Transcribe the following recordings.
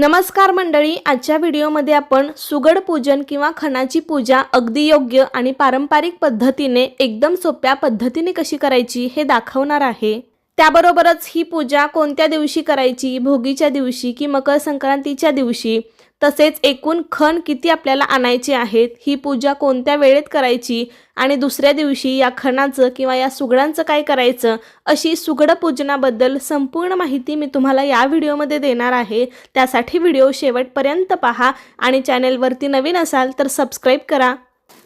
नमस्कार मंडळी आजच्या व्हिडिओमध्ये आपण सुगड पूजन किंवा खणाची पूजा अगदी योग्य आणि पारंपरिक पद्धतीने एकदम सोप्या पद्धतीने कशी करायची हे दाखवणार आहे. त्याबरोबरच ही पूजा कोणत्या दिवशी करायची? भोगीच्या दिवशी की मकर संक्रांतीच्या दिवशी? तसेच एकूण खण किती आपल्याला आणायचे आहेत ही पूजा कोणत्या वेळेत करायची आणि दुसऱ्या दिवशी या खणाचं किंवा या सुगडांचं काय करायचं अशी सुगड पूजनाबद्दल संपूर्ण माहिती मी तुम्हाला या व्हिडिओमध्ये देणार आहे. त्यासाठी व्हिडिओ शेवटपर्यंत पहा आणि चॅनेलवरती नवीन असाल तर सबस्क्राईब करा.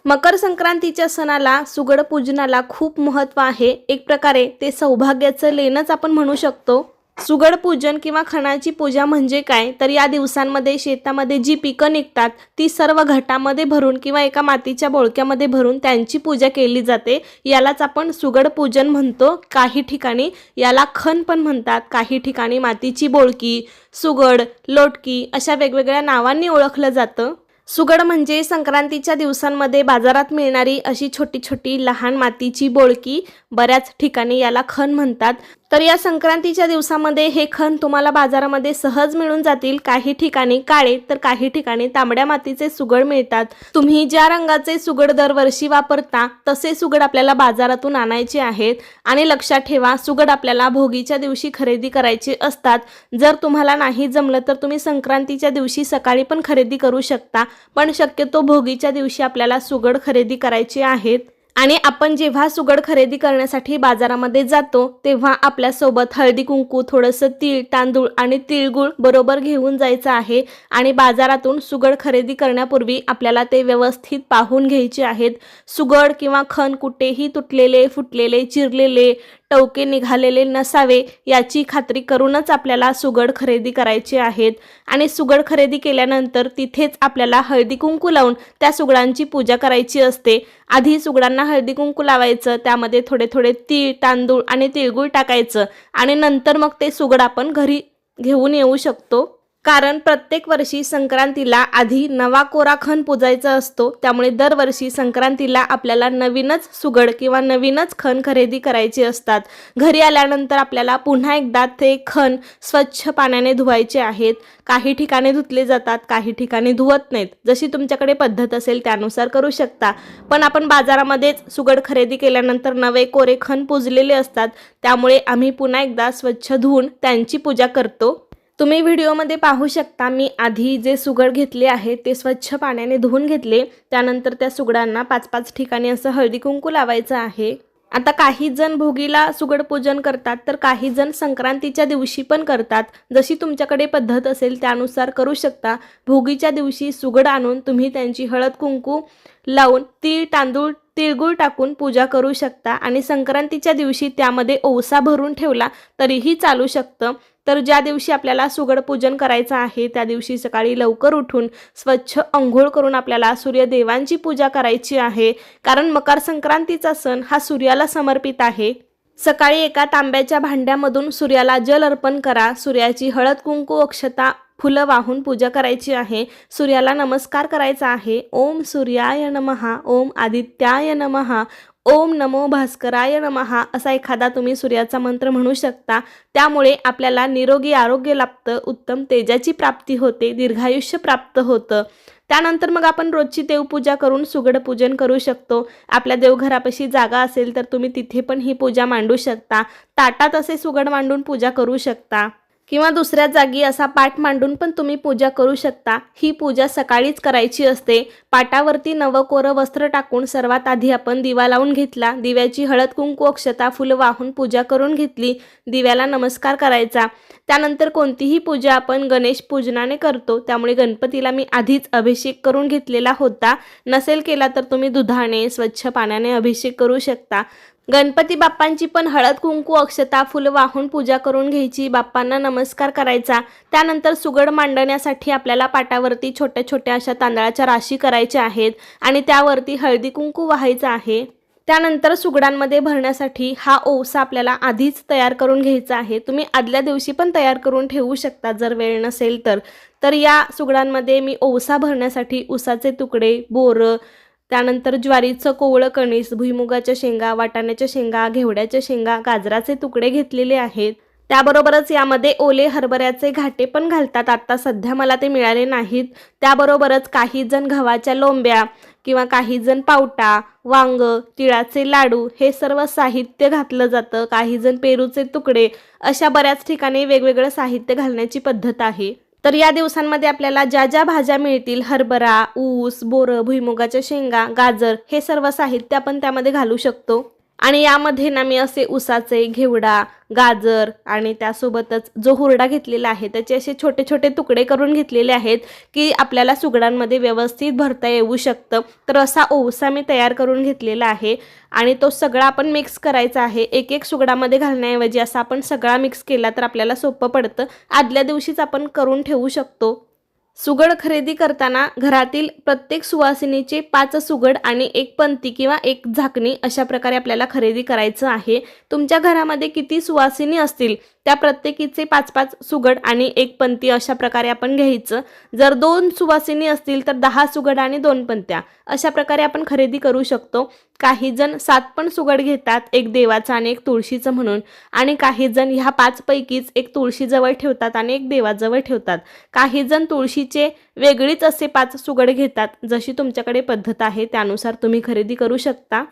मकर संक्रांतीच्या सणाला सुगड पूजनाला खूप महत्त्व आहे. एक प्रकारे ते सौभाग्याचं लेणंच आपण म्हणू शकतो. सुगड पूजन किंवा खणाची पूजा म्हणजे काय? तर या दिवसांमध्ये शेतामध्ये जी पिकं निघतात ती सर्व घटामध्ये भरून किंवा एका मातीच्या बोळक्यामध्ये भरून त्यांची पूजा केली जाते. यालाच आपण सुगड पूजन म्हणतो. काही ठिकाणी याला खण पण म्हणतात. काही ठिकाणी मातीची बोळकी सुगड लोटकी अशा वेगवेगळ्या नावांनी ओळखलं जातं. सुगड म्हणजे संक्रांतीच्या दिवसांमध्ये बाजारात मिळणारी अशी छोटी छोटी लहान मातीची बोळकी. बऱ्याच ठिकाणी याला खण म्हणतात. तर या संक्रांतीच्या दिवसामध्ये हे खण तुम्हाला बाजारामध्ये सहज मिळून जातील. काही ठिकाणी काळे तर काही ठिकाणी तांबड्या मातीचे सुगड मिळतात. तुम्ही ज्या रंगाचे सुगड दरवर्षी वापरता तसे सुगड आपल्याला बाजारातून आणायचे आहेत. आणि लक्षात ठेवा सुगड आपल्याला भोगीच्या दिवशी खरेदी करायचे असतात. जर तुम्हाला नाही जमलं तर तुम्ही संक्रांतीच्या दिवशी सकाळी पण खरेदी करू शकता. पण शक्यतो भोगीच्या दिवशी आपल्याला सुगड खरेदी करायचे आहेत. आणि आपण जेव्हा सुगड खरेदी करण्यासाठी बाजारामध्ये जातो तेव्हा आपल्यासोबत हळदी कुंकू थोडंसं तीळ तांदूळ आणि तिळगुळ बरोबर घेऊन जायचं आहे आणि बाजारातून सुगड खरेदी करण्यापूर्वी आपल्याला ते व्यवस्थित पाहून घ्यायचे आहेत. सुगड किंवा खण कुठेही तुटलेले फुटलेले चिरलेले टवके निघालेले नसावे याची खात्री करूनच आपल्याला सुगड खरेदी करायचे आहेत. आणि सुगड खरेदी केल्यानंतर तिथेच आपल्याला हळदी कुंकू लावून त्या सुगडांची पूजा करायची असते. आधी सुगडांना हळदी कुंकू लावायचं त्यामध्ये थोडे थोडे तीळ तांदूळ आणि तिळगुळ टाकायचं आणि नंतर मग ते सुगड आपण घरी घेऊन येऊ शकतो. कारण प्रत्येक वर्षी संक्रांतीला आधी नवा कोरा खण पूजायचा असतो. त्यामुळे दरवर्षी संक्रांतीला आपल्याला नवीनच सुगड किंवा नवीनच खण खरेदी करायचे असतात. घरी आल्यानंतर आपल्याला पुन्हा एकदा ते खण स्वच्छ पाण्याने धुवायचे आहेत. काही ठिकाणी धुतले जातात काही ठिकाणी धुवत नाहीत. जशी तुमच्याकडे पद्धत असेल त्यानुसार करू शकता. पण आपण बाजारामध्येच सुगड खरेदी केल्यानंतर नवे कोरे खण पुजलेले असतात. त्यामुळे आम्ही पुन्हा एकदा स्वच्छ धुवून त्यांची पूजा करतो. तुम्ही व्हिडिओमध्ये पाहू शकता मी आधी जे सुगड घेतले आहे ते स्वच्छ पाण्याने धुवून घेतले त्यानंतर त्या सुगडांना पाच पाच ठिकाणी असं हळदी कुंकू लावायचं आहे. आता काही जण भोगीला सुगड पूजन करतात तर काही जण संक्रांतीच्या दिवशी पण करतात. जशी तुमच्याकडे पद्धत असेल त्यानुसार करू शकता. भोगीच्या दिवशी सुगड आणून तुम्ही त्यांची हळद कुंकू लावून तीळ तांदूळ तिळगुळ टाकून पूजा करू शकता. आणि संक्रांतीच्या दिवशी त्यामध्ये ओसा भरून ठेवला तरीही चालू शकतं. तर ज्या दिवशी आपल्याला सुगड पूजन करायचं आहे त्या दिवशी सकाळी लवकर उठून स्वच्छ अंघोळ करून आपल्याला सूर्यदेवांची पूजा करायची आहे. कारण मकर संक्रांतीचा सण हा सूर्याला समर्पित आहे. सकाळी एका तांब्याच्या भांड्यामधून सूर्याला जल अर्पण करा. सूर्याची हळद कुंकू अक्षता फुलं वाहून पूजा करायची आहे. सूर्याला नमस्कार करायचा आहे. ओम सूर्याय नमहा ओम आदित्याय नमहा ओम नमो भास्कराय नमहा असा एखादा तुम्ही सूर्याचा मंत्र म्हणू शकता. त्यामुळे आपल्याला निरोगी आरोग्य लाभतं उत्तम तेजाची प्राप्ती होते दीर्घायुष्य प्राप्त होतं. त्यानंतर मग आपण रोजची देवपूजा करून सुगड पूजन करू शकतो. आपल्या देवघरापाशी जागा असेल तर तुम्ही तिथे पण ही पूजा मांडू शकता. ताटात असे सुगड मांडून पूजा करू शकता. किंवा दुसऱ्या जागी असा पाठ मांडून पण तुम्ही पूजा करू शकता. ही पूजा सकाळीच करायची असते. पाटावरती नवकोरं वस्त्र टाकून सर्वात आधी आपण दिवा लावून घेतला. दिव्याची हळद कुंकू अक्षता फुलं वाहून पूजा करून घेतली. दिव्याला नमस्कार करायचा. त्यानंतर कोणतीही पूजा आपण गणेश पूजनाने करतो. त्यामुळे गणपतीला मी आधीच अभिषेक करून घेतलेला होता. नसेल केला तर तुम्ही दुधाने स्वच्छ पाण्याने अभिषेक करू शकता. गणपती बाप्पांची पण हळद कुंकू अक्षता फुलं वाहून पूजा करून घ्यायची. बाप्पांना नमस्कार करायचा. त्यानंतर सुगड मांडण्यासाठी आपल्याला पाटावरती छोट्या छोट्या अशा तांदळाच्या राशी करायच्या आहेत आणि त्यावरती हळदी कुंकू व्हायचं आहे. त्यानंतर सुगडांमध्ये भरण्यासाठी हा ओवसा आपल्याला आधीच तयार करून घ्यायचा आहे. तुम्ही आदल्या दिवशी पण तयार करून ठेवू शकता जर वेळ नसेल तर. तर या सुगडांमध्ये मी ओवसा भरण्यासाठी उसाचे तुकडे बोरं त्यानंतर ज्वारीचं कोवळं कणीस भुईमुगाच्या शेंगा वाटाण्याच्या शेंगा घेवड्याच्या शेंगा गाजराचे तुकडे घेतलेले आहेत. त्याबरोबरच यामध्ये ओले हरभऱ्याचे घाटे पण घालतात. आत्ता सध्या मला ते मिळाले नाहीत. त्याबरोबरच काही जण गव्हाच्या लोंब्या किंवा काही जण पावटा वांग तिळाचे लाडू हे सर्व साहित्य घातलं जातं. काही जण पेरूचे तुकडे अशा बऱ्याच ठिकाणी वेगवेगळं साहित्य घालण्याची पद्धत आहे. तर या दिवसांमध्ये आपल्याला ज्या ज्या भाज्या मिळतील हरभरा ऊस बोरं भुईमुगाच्या शेंगा गाजर हे सर्व साहित्य आपण त्यामध्ये घालू शकतो. आणि यामध्ये ना मी असे उसाचे घेवडा गाजर आणि त्यासोबतच जो हुरडा घेतलेला आहे त्याचे असे छोटे छोटे तुकडे करून घेतलेले आहेत की आपल्याला सुगडांमध्ये व्यवस्थित भरता येऊ शकतं. तर असा ओवसा मी तयार करून घेतलेला आहे आणि तो सगळा आपण मिक्स करायचा आहे. एक एक सुगडामध्ये घालण्याऐवजी असा आपण सगळा मिक्स केला तर आपल्याला सोपं पडतं. आदल्या दिवशीच आपण करून ठेवू शकतो. सुगड खरेदी करताना घरातील प्रत्येक सुवासिनीचे पाच सुगड आणि एक पंती किंवा एक झाकणी अशा प्रकारे आपल्याला खरेदी करायचं आहे. तुमच्या घरामध्ये किती सुवासिनी असतील? त्या प्रत्येकीचे पाच पाच सुगड आणि एक पंती अशा प्रकारे आपण घ्यायचं. जर दोन सुवासिनी असतील तर दहा सुगड आणि दोन पंत्या. अशा प्रकारे आपण खरेदी करू शकतो. काही जण सात पण सुगड घेतात एक देवाचा आणि एक तुळशीचं म्हणून. आणि काही जण ह्या पाचपैकीच एक तुळशीजवळ ठेवतात आणि एक देवाजवळ ठेवतात. काही जण तुळशीचे वेगळीच असे पाच सुगड घेतात जशी तुमच्याकडे पद्धत आहे त्यानुसार तुम्ही खरेदी करू शकता.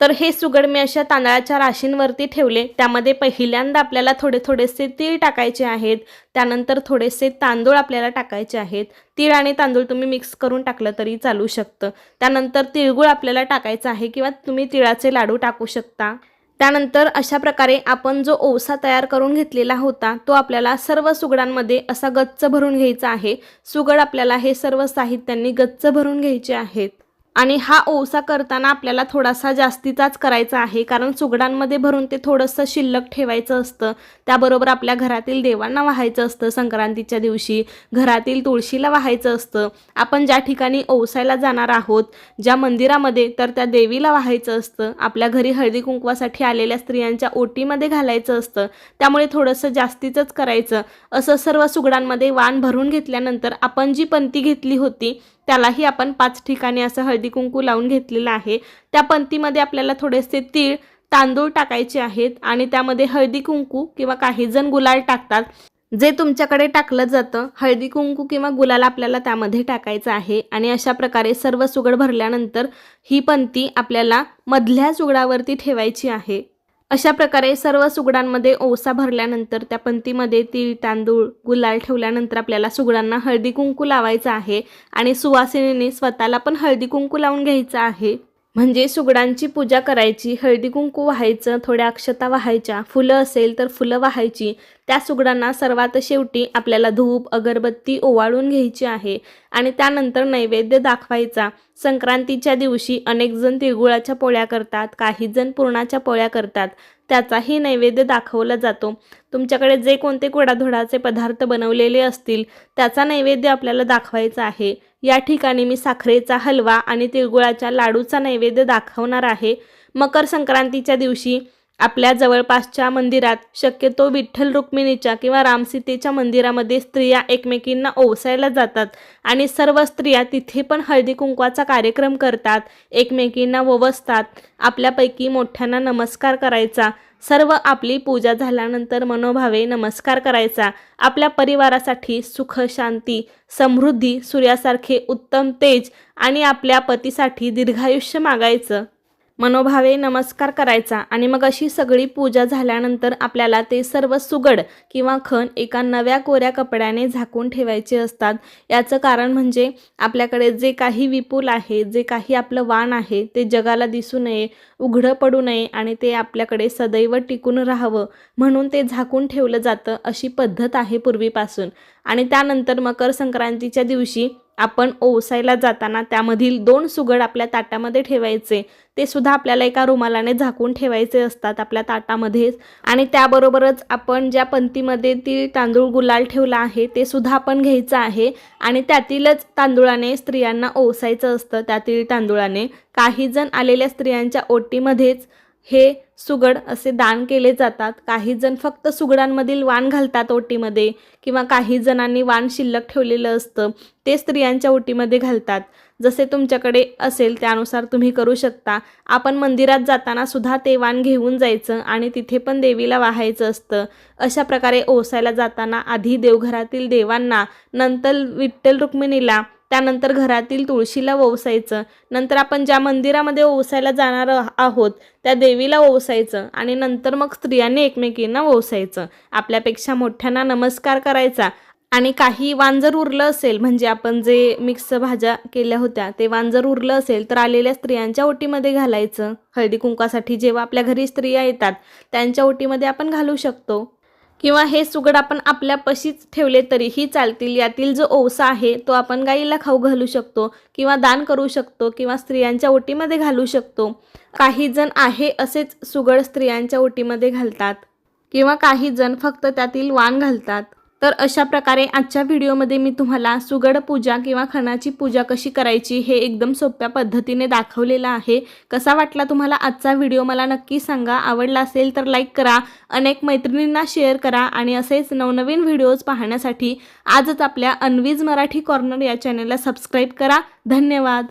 तर हे सुगड मी अशा तांदळाच्या राशींवरती ठेवले. त्यामध्ये पहिल्यांदा आपल्याला थोडे थोडेसे तीळ टाकायचे आहेत. त्यानंतर थोडेसे तांदूळ आपल्याला टाकायचे आहेत. तीळ आणि तांदूळ तुम्ही मिक्स करून टाकलं तरी चालू शकतं. त्यानंतर तिळगुळ आपल्याला टाकायचं आहे किंवा तुम्ही तिळाचे लाडू टाकू शकता. त्यानंतर अशा प्रकारे आपण जो ओसा तयार करून घेतलेला होता तो आपल्याला सर्व सुगडांमध्ये असा गच्च भरून घ्यायचा आहे. सुगड आपल्याला हे सर्व साहित्यांनी गच्च भरून घ्यायचे आहेत. आणि हा ओसा करताना आपल्याला थोडासा जास्तीचाच करायचा आहे. कारण सुगडांमध्ये भरून ते थोडंसं शिल्लक ठेवायचं असतं. त्याबरोबर आपल्या घरातील देवांना वाहायचं असतं संक्रांतीच्या दिवशी. घरातील तुळशीला वाहायचं असतं. आपण ज्या ठिकाणी ओसायला जाणार आहोत ज्या मंदिरामध्ये तर त्या देवीला वाहायचं असतं. आपल्या घरी हळदी कुंकवासाठी आलेल्या स्त्रियांच्या ओटीमध्ये घालायचं असतं. त्यामुळे थोडंसं जास्तीचंच करायचं. असं सर्व सुगडांमध्ये वाण भरून घेतल्यानंतर आपण जी पंती घेतली होती त्यालाही आपण पाच ठिकाणी असं हळदी कुंकू लावून घेतलेलं आहे. त्या पंतीमध्ये आपल्याला थोडेसे तीळ तांदूळ टाकायचे आहेत आणि त्यामध्ये हळदी कुंकू किंवा काही जण गुलाल टाकतात. जे तुमच्याकडे टाकलं जातं हळदी कुंकू किंवा गुलाल आपल्याला त्यामध्ये टाकायचं आहे आणि अशा प्रकारे सर्व सुगड भरल्यानंतर ही पंती आपल्याला मधल्या सुगडावरती ठेवायची आहे. अशा प्रकारे सर्व सुगडांमध्ये ओसा भरल्यानंतर त्या पंतीमध्ये तीळ तांदूळ गुलाल ठेवल्यानंतर आपल्याला सुगडांना हळदी कुंकू लावायचं आहे आणि सुवासिनीने स्वतःला पण हळदी कुंकू लावून घ्यायचं आहे. म्हणजे सुगडांची पूजा करायची हळदी कुंकू व्हायचं थोड्या अक्षता वाहायच्या फुलं असेल तर फुलं वाहायची. त्या सुगडांना सर्वात शेवटी आपल्याला धूप अगरबत्ती ओवाळून घ्यायची आहे आणि त्यानंतर नैवेद्य दाखवायचा. संक्रांतीच्या दिवशी अनेकजण तिळगुळाच्या पोळ्या करतात काहीजण पुरणाच्या पोळ्या करतात. त्याचाही नैवेद्य दाखवला जातो. तुमच्याकडे जे कोणते कोडाधोडाचे पदार्थ बनवलेले असतील त्याचा नैवेद्य आपल्याला दाखवायचा आहे. या ठिकाणी मी साखरेचा हलवा आणि तिळगुळाच्या लाडूचा नैवेद्य दाखवणार आहे. मकर संक्रांतीच्या दिवशी आपल्या जवळपासच्या मंदिरात शक्यतो विठ्ठल रुक्मिणीच्या किंवा रामसीतेच्या मंदिरामध्ये स्त्रिया एकमेकींना ओवसायला जातात आणि सर्व स्त्रिया तिथे पण हळदी कुंकवाचा कार्यक्रम करतात एकमेकींना ववसतात आपल्यापैकी मोठ्यांना नमस्कार करायचा सर्व आपली पूजा झाल्यानंतर मनोभावे नमस्कार करायचा आपल्या परिवारासाठी सुख शांती समृद्धी सूर्यासारखे उत्तम तेज आणि आपल्या पतीसाठी दीर्घायुष्य मागायचं. मनोभावे नमस्कार करायचा आणि मग अशी सगळी पूजा झाल्यानंतर आपल्याला ते सर्व सुगड किंवा खण एका नव्या कोऱ्या कपड्याने झाकून ठेवायचे असतात. याचं कारण म्हणजे आपल्याकडे जे काही विपुल आहे जे काही आपलं वाण आहे ते जगाला दिसू नये उघडं पडू नये आणि ते आपल्याकडे सदैव टिकून राहावं म्हणून ते झाकून ठेवलं जातं अशी पद्धत आहे पूर्वीपासून. आणि त्यानंतर मकर संक्रांतीच्या दिवशी आपण ओसायला जाताना त्यामधील दोन सुगड आपल्या ताटामध्ये ठेवायचे. ते सुद्धा आपल्याला एका रुमालाने झाकून ठेवायचे असतात आपल्या ताटामध्येच आणि त्याबरोबरच आपण ज्या पंतीमध्ये ती तांदूळ गुलाल ठेवला आहे ते सुद्धा आपण घ्यायचं आहे. आणि त्यातीलच तांदूळाने स्त्रियांना ओसायचं असतं त्यातील तांदूळाने. काही जण आलेल्या स्त्रियांच्या ओटीमध्येच हे सुगड असे दान केले जातात. काही जण फक्त सुगडांमधील वाण घालतात ओटीमध्ये किंवा काही जणांनी वाण शिल्लक ठेवलेलं असतं ते स्त्रियांच्या ओटीमध्ये घालतात. जसे तुमच्याकडे असेल त्यानुसार तुम्ही करू शकता. आपण मंदिरात जाताना सुद्धा ते वाण घेऊन जायचं आणि तिथे पण देवीला वाहायचं असतं. अशा प्रकारे ओसायला जाताना आधी देवघरातील देवांना नंतर विठ्ठल रुक्मिणीला त्यानंतर घरातील तुळशीला ओवसायचं. नंतर आपण ज्या मंदिरामध्ये ओवसायला जाणार आहोत त्या देवीला ओवसायचं आणि नंतर मग स्त्रियांनी एकमेकींना ओवसायचं. आपल्यापेक्षा मोठ्यांना नमस्कार करायचा आणि काही वांजर उरलं असेल म्हणजे आपण जे मिक्स भाज्या केल्या होत्या ते वांजर उरलं असेल तर आलेल्या स्त्रियांच्या ओटीमध्ये घालायचं. हळदी कुंकासाठी जेव्हा आपल्या घरी स्त्रिया येतात त्यांच्या ओटीमध्ये आपण घालू शकतो. किंवा हे सुगड आपण आपल्या पशीच ठेवले तरीही चालतील. यातील जो ओसा आहे तो आपण गाईला खाऊ घालू शकतो किंवा दान करू शकतो किंवा स्त्रियांच्या ओटीमध्ये घालू शकतो. काही जण आहे असेच सुगड स्त्रियांच्या ओटीमध्ये घालतात किंवा काही जण फक्त त्यातील वाण घालतात. तर अशा प्रकारे आजच्या व्हिडिओमध्ये मी तुम्हाला सुगड पूजा किंवा खणाची पूजा कशी करायची हे एकदम सोप्या पद्धतीने दाखवलेलं आहे. कसा वाटला तुम्हाला आजचा व्हिडिओ मला नक्की सांगा. आवडला असेल तर लाईक करा अनेक मैत्रिणींना शेअर करा आणि असेच नवनवीन व्हिडिओज पाहण्यासाठी आजच आपल्या अनवीज मराठी कॉर्नर या चॅनलला सबस्क्राईब करा. धन्यवाद.